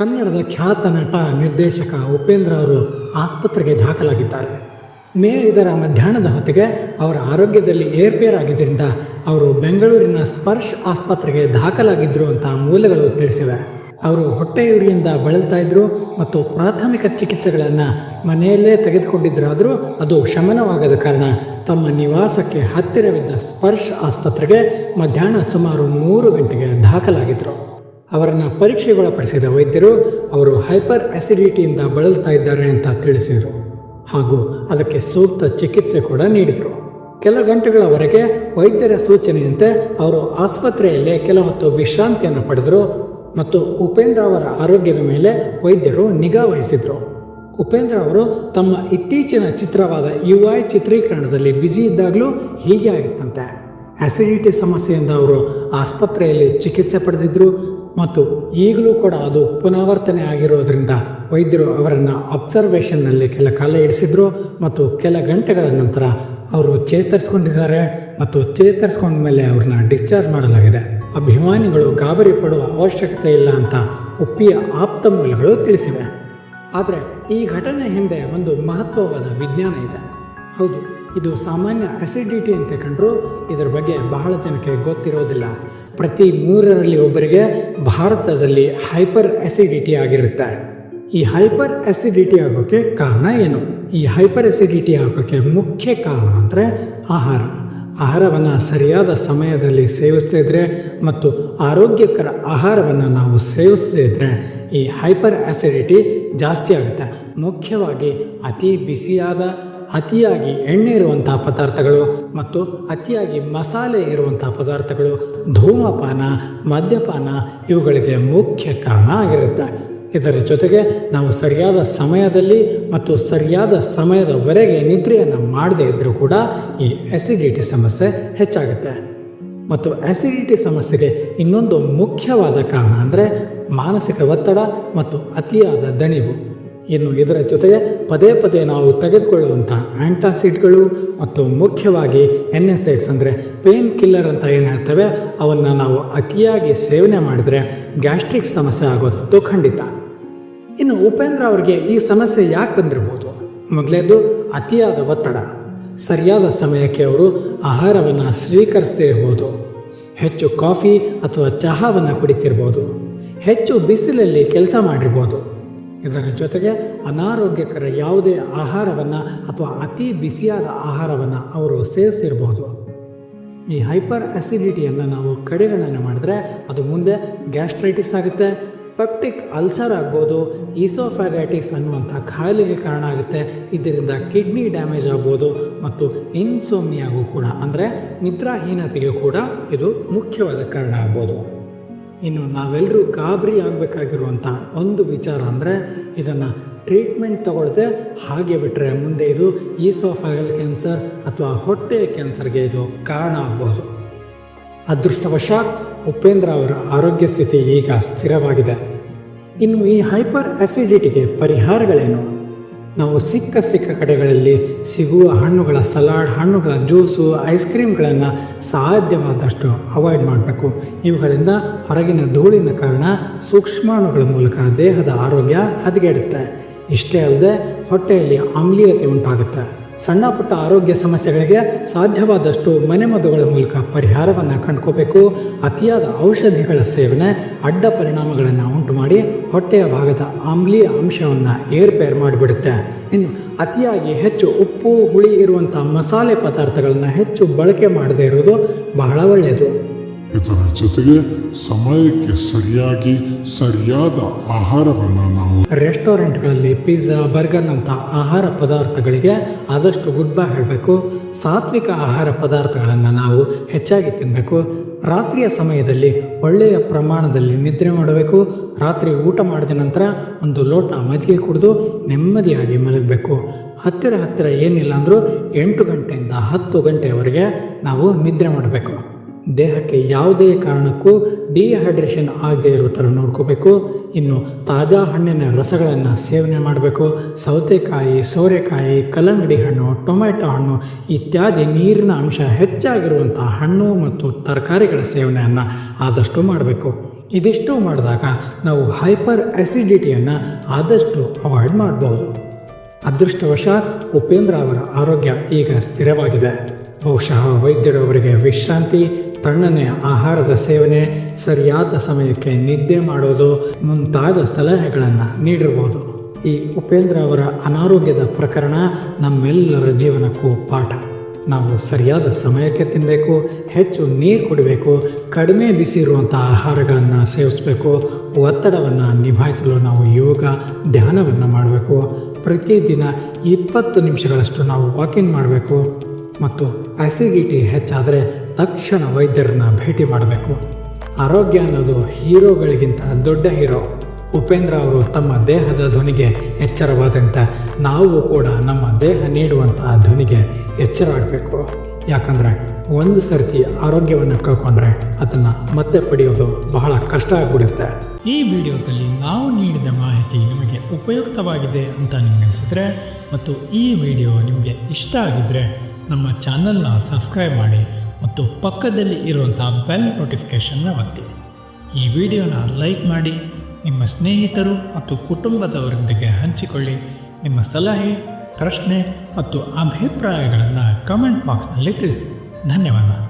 ಕನ್ನಡದ ಖ್ಯಾತ ನಟ, ನಿರ್ದೇಶಕ ಉಪೇಂದ್ರ ಅವರು ಆಸ್ಪತ್ರೆಗೆ ದಾಖಲಾಗಿದ್ದಾರೆ. ಮೇ ಇದರ ಮಧ್ಯಾಹ್ನದ ಹೊತ್ತಿಗೆ ಅವರ ಆರೋಗ್ಯದಲ್ಲಿ ಏರ್ಪೇರಾಗಿದ್ದರಿಂದ ಅವರು ಬೆಂಗಳೂರಿನ ಸ್ಪರ್ಶ್ ಆಸ್ಪತ್ರೆಗೆ ದಾಖಲಾಗಿದ್ದರು ಅಂತ ಮೂಲಗಳು ತಿಳಿಸಿವೆ. ಅವರು ಹೊಟ್ಟೆಯುರಿಯಿಂದ ಬಳಲ್ತಾ ಇದ್ದರು ಮತ್ತು ಪ್ರಾಥಮಿಕ ಚಿಕಿತ್ಸೆಗಳನ್ನು ಮನೆಯಲ್ಲೇ ತೆಗೆದುಕೊಂಡಿದ್ದರಾದರೂ ಅದು ಶಮನವಾಗದ ಕಾರಣ ತಮ್ಮ ನಿವಾಸಕ್ಕೆ ಹತ್ತಿರವಿದ್ದ ಸ್ಪರ್ಶ್ ಆಸ್ಪತ್ರೆಗೆ ಮಧ್ಯಾಹ್ನ ಸುಮಾರು ಮೂರು ಗಂಟೆಗೆ ದಾಖಲಾಗಿದ್ದರು ಅವರನ್ನು ಪರೀಕ್ಷೆಗೊಳಪಡಿಸಿದ ವೈದ್ಯರು ಅವರು ಹೈಪರ್ ಅಸಿಡಿಟಿಯಿಂದ ಬಳಲ್ತಾ ಇದ್ದಾರೆ ಅಂತ ತಿಳಿಸಿದರು. ಹಾಗೂ ಅದಕ್ಕೆ ಸೂಕ್ತ ಚಿಕಿತ್ಸೆ ಕೂಡ ನೀಡಿದರು. ಕೆಲ ಗಂಟೆಗಳವರೆಗೆ ವೈದ್ಯರ ಸೂಚನೆಯಂತೆ ಅವರು ಆಸ್ಪತ್ರೆಯಲ್ಲೇ ಕೆಲ ಹೊತ್ತು ವಿಶ್ರಾಂತಿಯನ್ನು ಪಡೆದರು ಮತ್ತು ಉಪೇಂದ್ರ ಅವರ ಆರೋಗ್ಯದ ಮೇಲೆ ವೈದ್ಯರು ನಿಗಾ ವಹಿಸಿದರು. ಉಪೇಂದ್ರ ಅವರು ತಮ್ಮ ಇತ್ತೀಚಿನ ಚಿತ್ರವಾದ ಯು ಐ ಚಿತ್ರೀಕರಣದಲ್ಲಿ ಬ್ಯುಸಿ ಇದ್ದಾಗಲೂ ಹೀಗೆ ಆಗಿತ್ತಂತೆ. ಆ್ಯಸಿಡಿಟಿ ಸಮಸ್ಯೆಯಿಂದ ಅವರು ಆಸ್ಪತ್ರೆಯಲ್ಲಿ ಚಿಕಿತ್ಸೆ ಪಡೆದಿದ್ದರು ಮತ್ತು ಈಗಲೂ ಕೂಡ ಅದು ಪುನರಾವರ್ತನೆ ಆಗಿರೋದರಿಂದ ವೈದ್ಯರು ಅವರನ್ನು ಅಬ್ಸರ್ವೇಷನ್ನಲ್ಲಿ ಕೆಲ ಕಾಲ ಇಡಿಸಿದ್ರು ಮತ್ತು ಕೆಲ ಗಂಟೆಗಳ ನಂತರ ಅವರು ಚೇತರಿಸ್ಕೊಂಡಿದ್ದಾರೆ ಮತ್ತು ಚೇತರಿಸ್ಕೊಂಡ ಮೇಲೆ ಅವ್ರನ್ನ ಡಿಸ್ಚಾರ್ಜ್ ಮಾಡಲಾಗಿದೆ. ಅಭಿಮಾನಿಗಳು ಗಾಬರಿ ಪಡುವ ಅವಶ್ಯಕತೆ ಇಲ್ಲ ಅಂತ ಉಪ್ಪಿಯ ಆಪ್ತ ಮೂಲಗಳು ತಿಳಿಸಿವೆ. ಆದರೆ ಈ ಘಟನೆ ಹಿಂದೆ ಒಂದು ಮಹತ್ವವಾದ ವಿಜ್ಞಾನ ಇದೆ. ಹೌದು, ಇದು ಸಾಮಾನ್ಯ ಅಸಿಡಿಟಿ ಅಂತ ಕಂಡ್ರೂ ಇದರ ಬಗ್ಗೆ ಬಹಳ ಜನಕ್ಕೆ ಗೊತ್ತಿರೋದಿಲ್ಲ. ಪ್ರತಿ ಮೂರರಲ್ಲಿ ಒಬ್ಬರಿಗೆ ಭಾರತದಲ್ಲಿ ಹೈಪರ್ ಅಸಿಡಿಟಿ ಆಗಿರುತ್ತೆ. ಈ ಹೈಪರ್ ಅಸಿಡಿಟಿ ಆಗೋಕ್ಕೆ ಕಾರಣ ಏನು? ಈ ಹೈಪರ್ ಅಸಿಡಿಟಿ ಆಗೋಕ್ಕೆ ಮುಖ್ಯ ಕಾರಣ ಅಂದರೆ ಆಹಾರ. ಆಹಾರವನ್ನು ಸರಿಯಾದ ಸಮಯದಲ್ಲಿ ಸೇವಿಸ್ತಾ ಇದ್ದರೆ ಮತ್ತು ಆರೋಗ್ಯಕರ ಆಹಾರವನ್ನು ನಾವು ಸೇವಿಸ್ತಾ ಇದ್ದರೆ ಈ ಹೈಪರ್ ಆಸಿಡಿಟಿ ಜಾಸ್ತಿ ಆಗುತ್ತೆ. ಮುಖ್ಯವಾಗಿ ಅತಿ ಬಿಸಿಯಾದ ಅತಿಯಾಗಿ ಎಣ್ಣೆ ಇರುವಂಥ ಪದಾರ್ಥಗಳು ಮತ್ತು ಅತಿಯಾಗಿ ಮಸಾಲೆ ಇರುವಂಥ ಪದಾರ್ಥಗಳು, ಧೂಮಪಾನ, ಮದ್ಯಪಾನ ಇವುಗಳಿಗೆ ಮುಖ್ಯ ಕಾರಣ ಆಗಿರುತ್ತೆ. ಇದರ ಜೊತೆಗೆ ನಾವು ಸರಿಯಾದ ಸಮಯದಲ್ಲಿ ಮತ್ತು ಸರಿಯಾದ ಸಮಯದವರೆಗೆ ನಿದ್ರೆಯನ್ನು ಮಾಡದೇ ಇದ್ದರೂ ಕೂಡ ಈ ಅಸಿಡಿಟಿ ಸಮಸ್ಯೆ ಹೆಚ್ಚಾಗುತ್ತೆ. ಮತ್ತು ಎಸಿಡಿಟಿ ಸಮಸ್ಯೆಗೆ ಇನ್ನೊಂದು ಮುಖ್ಯವಾದ ಕಾರಣ ಅಂದರೆ ಮಾನಸಿಕ ಒತ್ತಡ ಮತ್ತು ಅತಿಯಾದ ದಣಿವು. ಇನ್ನು ಇದರ ಜೊತೆಗೆ ಪದೇ ಪದೇ ನಾವು ತೆಗೆದುಕೊಳ್ಳುವಂಥ ಆ್ಯಂಟಾಸಿಡ್ಗಳು ಮತ್ತು ಮುಖ್ಯವಾಗಿ ಎನ್ ಎಸ್ ಐಡ್ಸ್ ಅಂದರೆ ಪೇನ್ ಕಿಲ್ಲರ್ ಅಂತ ಏನು ಹೇಳ್ತೇವೆ, ಅವನ್ನು ನಾವು ಅತಿಯಾಗಿ ಸೇವನೆ ಮಾಡಿದರೆ ಗ್ಯಾಸ್ಟ್ರಿಕ್ ಸಮಸ್ಯೆ ಆಗೋದು ಖಂಡಿತ. ಇನ್ನು ಉಪೇಂದ್ರ ಅವರಿಗೆ ಈ ಸಮಸ್ಯೆ ಯಾಕೆ ಬಂದಿರ್ಬೋದು? ಮೊದಲೇದು ಅತಿಯಾದ ಒತ್ತಡ. ಸರಿಯಾದ ಸಮಯಕ್ಕೆ ಅವರು ಆಹಾರವನ್ನು ಸ್ವೀಕರಿಸದೇ ಇರ್ಬೋದು ಹೆಚ್ಚು ಕಾಫಿ ಅಥವಾ ಚಹಾವನ್ನು ಕುಡಿತಿರ್ಬೋದು. ಹೆಚ್ಚು ಬಿಸಿಲಲ್ಲಿ ಕೆಲಸ ಮಾಡಿರ್ಬೋದು. ಇದರ ಜೊತೆಗೆ ಅನಾರೋಗ್ಯಕರ ಯಾವುದೇ ಆಹಾರವನ್ನು ಅಥವಾ ಅತಿ ಬಿಸಿಯಾದ ಆಹಾರವನ್ನು ಅವರು ಸೇವಿಸಿರಬಹುದು. ಈ ಹೈಪರ್ ಅಸಿಡಿಟಿಯನ್ನು ನಾವು ಕಡೆಗಣನೆ ಮಾಡಿದ್ರೆ ಅದು ಮುಂದೆ ಗ್ಯಾಸ್ಟ್ರೈಟಿಸ್ ಆಗುತ್ತೆ, ಪೆಪ್ಟಿಕ್ ಅಲ್ಸರ್ ಆಗ್ಬೋದು, ಈಸೋಫ್ಯಾಗೈಟಿಸ್ ಅನ್ನುವಂಥ ಖಾಯಿಲೆಗೆ ಕಾರಣ ಆಗುತ್ತೆ, ಇದರಿಂದ ಕಿಡ್ನಿ ಡ್ಯಾಮೇಜ್ ಆಗ್ಬೋದು ಮತ್ತು ಇನ್ಸೋಮ್ನಿಯಾಗೂ ಕೂಡ, ಅಂದರೆ ನಿದ್ರಾಹೀನತೆಗೂ ಕೂಡ ಇದು ಮುಖ್ಯವಾದ ಕಾರಣ ಆಗ್ಬೋದು. ಇನ್ನು ನಾವೆಲ್ಲರೂ ಗಾಬರಿ ಆಗಬೇಕಾಗಿರುವಂಥ ಒಂದು ವಿಚಾರ ಅಂದರೆ ಇದನ್ನು ಟ್ರೀಟ್ಮೆಂಟ್ ತಗೊಳ್ಳದೆ ಹಾಗೆ ಬಿಟ್ಟರೆ ಮುಂದೆ ಇದು ಈಸೋಫಾಗಲ್ ಕ್ಯಾನ್ಸರ್ ಅಥವಾ ಹೊಟ್ಟೆ ಕ್ಯಾನ್ಸರ್ಗೆ ಇದು ಕಾರಣ ಆಗ್ಬೋದು. ಅದೃಷ್ಟವಶಾತ್ ಉಪೇಂದ್ರ ಅವರ ಆರೋಗ್ಯ ಸ್ಥಿತಿ ಈಗ ಸ್ಥಿರವಾಗಿದೆ. ಇನ್ನು ಈ ಹೈಪರ್ ಅಸಿಡಿಟಿಗೆ ಪರಿಹಾರಗಳೇನು? ನಾವು ಸಿಕ್ಕ ಸಿಕ್ಕ ಕಡೆಗಳಲ್ಲಿ ಸಿಗುವ ಹಣ್ಣುಗಳ, ಸಲಾಡ್ ಹಣ್ಣುಗಳ, ಜ್ಯೂಸು, ಐಸ್ ಕ್ರೀಮ್ಗಳನ್ನು ಸಾಧ್ಯವಾದಷ್ಟು ಅವಾಯ್ಡ್ ಮಾಡಬೇಕು. ಇವುಗಳಿಂದ ಹೊರಗಿನ ಧೂಳಿನ ಕಾರಣ ಸೂಕ್ಷ್ಮಾಣುಗಳ ಮೂಲಕ ದೇಹದ ಆರೋಗ್ಯ ಹದಗೆಡುತ್ತೆ. ಇಷ್ಟೇ ಅಲ್ಲದೆ ಹೊಟ್ಟೆಯಲ್ಲಿ ಆಮ್ಲೀಯತೆ ಉಂಟಾಗುತ್ತೆ. ಸಣ್ಣ ಪುಟ್ಟ ಆರೋಗ್ಯ ಸಮಸ್ಯೆಗಳಿಗೆ ಸಾಧ್ಯವಾದಷ್ಟು ಮನೆಮದ್ದುಗಳ ಮೂಲಕ ಪರಿಹಾರವನ್ನು ಕಂಡುಕೋಬೇಕು. ಅತಿಯಾದ ಔಷಧಿಗಳ ಸೇವನೆ ಅಡ್ಡ ಪರಿಣಾಮಗಳನ್ನು ಉಂಟು ಮಾಡಿ ಹೊಟ್ಟೆಯ ಭಾಗದ ಆಮ್ಲೀಯ ಅಂಶವನ್ನು ಏರ್ಪೇರ್ ಮಾಡಿಬಿಡುತ್ತೆ. ಇನ್ನು ಅತಿಯಾಗಿ ಹೆಚ್ಚು ಉಪ್ಪು, ಹುಳಿ ಇರುವಂಥ ಮಸಾಲೆ ಪದಾರ್ಥಗಳನ್ನು ಹೆಚ್ಚು ಬಳಕೆ ಮಾಡದೇ ಇರುವುದು ಬಹಳ ಒಳ್ಳೆಯದು. ಇದರ ಜೊತೆಗೆ ಸಮಯಕ್ಕೆ ಸರಿಯಾಗಿ ಸರಿಯಾದ ಆಹಾರವನ್ನು ನಾವು ರೆಸ್ಟೋರೆಂಟ್ಗಳಲ್ಲಿ ಪಿಜ್ಜಾ ಬರ್ಗರ್ನಂಥ ಆಹಾರ ಪದಾರ್ಥಗಳಿಗೆ ಆದಷ್ಟು ಗುಡ್ ಬೈ ಹೇಳಬೇಕು. ಸಾತ್ವಿಕ ಆಹಾರ ಪದಾರ್ಥಗಳನ್ನು ನಾವು ಹೆಚ್ಚಾಗಿ ತಿನ್ನಬೇಕು ರಾತ್ರಿಯ ಸಮಯದಲ್ಲಿ ಒಳ್ಳೆಯ ಪ್ರಮಾಣದಲ್ಲಿ ನಿದ್ರೆ ಮಾಡಬೇಕು. ರಾತ್ರಿ ಊಟ ಮಾಡಿದ ನಂತರ ಒಂದು ಲೋಟ ಮಜ್ಜಿಗೆ ಕುಡಿದು ನೆಮ್ಮದಿಯಾಗಿ ಮಲಗಬೇಕು. ಹತ್ತಿರ ಹತ್ತಿರ ಏನಿಲ್ಲ ಅಂದರೂ ಎಂಟು ಗಂಟೆಯಿಂದ ಹತ್ತು ಗಂಟೆಯವರೆಗೆ ನಾವು ನಿದ್ರೆ ಮಾಡಬೇಕು. ದೇಹಕ್ಕೆ ಯಾವುದೇ ಕಾರಣಕ್ಕೂ ಡಿಹೈಡ್ರೇಷನ್ ಆಗದೇ ಇರೋ ಥರ ನೋಡ್ಕೋಬೇಕು. ಇನ್ನು ತಾಜಾ ಹಣ್ಣಿನ ರಸಗಳನ್ನು ಸೇವನೆ ಮಾಡಬೇಕು. ಸೌತೆಕಾಯಿ, ಸೋರೆಕಾಯಿ, ಕಲ್ಲಂಗಡಿ ಹಣ್ಣು ಟೊಮೆಟೊ ಹಣ್ಣು ಇತ್ಯಾದಿ ನೀರಿನ ಅಂಶ ಹೆಚ್ಚಾಗಿರುವಂಥ ಹಣ್ಣು ಮತ್ತು ತರಕಾರಿಗಳ ಸೇವನೆಯನ್ನು ಆದಷ್ಟು ಮಾಡಬೇಕು. ಇದಿಷ್ಟು ಮಾಡಿದಾಗ ನಾವು ಹೈಪರ್ ಅಸಿಡಿಟಿಯನ್ನು ಆದಷ್ಟು ಅವಾಯ್ಡ್ ಮಾಡ್ಬೋದು. ಅದೃಷ್ಟವಶಾತ್ ಉಪೇಂದ್ರ ಅವರ ಆರೋಗ್ಯ ಈಗ ಸ್ಥಿರವಾಗಿದೆ. ಬಹುಶಃ ವೈದ್ಯರವರಿಗೆ ವಿಶ್ರಾಂತಿ ತಣ್ಣನೆಯ ಆಹಾರದ ಸೇವನೆ, ಸರಿಯಾದ ಸಮಯಕ್ಕೆ ನಿದ್ದೆ ಮಾಡೋದು ಮುಂತಾದ ಸಲಹೆಗಳನ್ನು ನೀಡಿರ್ಬೋದು. ಈ ಉಪೇಂದ್ರ ಅವರ ಅನಾರೋಗ್ಯದ ಪ್ರಕರಣ ನಮ್ಮೆಲ್ಲರ ಜೀವನಕ್ಕೂ ಪಾಠ. ನಾವು ಸರಿಯಾದ ಸಮಯಕ್ಕೆ ತಿನ್ನಬೇಕು ಹೆಚ್ಚು ನೀರು ಕುಡಬೇಕು, ಕಡಿಮೆ ಬಿಸಿ ಇರುವಂಥ ಆಹಾರಗಳನ್ನು ಸೇವಿಸಬೇಕು, ಒತ್ತಡವನ್ನು ನಿಭಾಯಿಸಲು ನಾವು ಯೋಗ, ಧ್ಯಾನವನ್ನು ಮಾಡಬೇಕು. ಪ್ರತಿದಿನ ಇಪ್ಪತ್ತು ನಿಮಿಷಗಳಷ್ಟು ನಾವು ವಾಕಿಂಗ್ ಮಾಡಬೇಕು. ಮತ್ತು ಅಸಿಡಿಟಿ ಹೆಚ್ಚಾದರೆ ತಕ್ಷಣ ವೈದ್ಯರನ್ನ ಭೇಟಿ ಮಾಡಬೇಕು. ಆರೋಗ್ಯ ಅನ್ನೋದು ಹೀರೋಗಳಿಗಿಂತ ದೊಡ್ಡ ಹೀರೋ. ಉಪೇಂದ್ರ ಅವರು ತಮ್ಮ ದೇಹದ ಧ್ವನಿಗೆ ಎಚ್ಚರವಾದಂಥ ನಾವು ಕೂಡ ನಮ್ಮ ದೇಹ ನೀಡುವಂತಹ ಧ್ವನಿಗೆ ಎಚ್ಚರ ಆಗಬೇಕು. ಯಾಕಂದರೆ ಒಂದು ಸರ್ತಿ ಆರೋಗ್ಯವನ್ನು ಕಳ್ಕೊಂಡ್ರೆ ಅದನ್ನು ಮತ್ತೆ ಪಡೆಯೋದು ಬಹಳ ಕಷ್ಟ ಆಗ್ಬಿಡುತ್ತೆ. ಈ ವಿಡಿಯೋದಲ್ಲಿ ನಾವು ನೀಡಿದ ಮಾಹಿತಿ ನಿಮಗೆ ಉಪಯುಕ್ತವಾಗಿದೆ ಅಂತ ನಿಮಗೆ ಅನಿಸಿದ್ರೆ ಮತ್ತು ಈ ವಿಡಿಯೋ ನಿಮಗೆ ಇಷ್ಟ ಆಗಿದ್ದರೆ ನಮ್ಮ ಚಾನಲ್ನ ಸಬ್ಸ್ಕ್ರೈಬ್ ಮಾಡಿ. ಮತ್ತು ಪಕ್ಕದಲ್ಲಿ ಇರುವಂಥ ಬೆಲ್ ನೋಟಿಫಿಕೇಷನ್ನ ಒತ್ತಿ. ಈ ವಿಡಿಯೋನ ಲೈಕ್ ಮಾಡಿ, ನಿಮ್ಮ ಸ್ನೇಹಿತರು ಮತ್ತು ಕುಟುಂಬದವರೊಂದಿಗೆ ಹಂಚಿಕೊಳ್ಳಿ. ನಿಮ್ಮ ಸಲಹೆ, ಪ್ರಶ್ನೆ ಮತ್ತು ಅಭಿಪ್ರಾಯಗಳನ್ನು ಕಮೆಂಟ್ ಬಾಕ್ಸ್ನಲ್ಲಿ ತಿಳಿಸಿ. ಧನ್ಯವಾದ.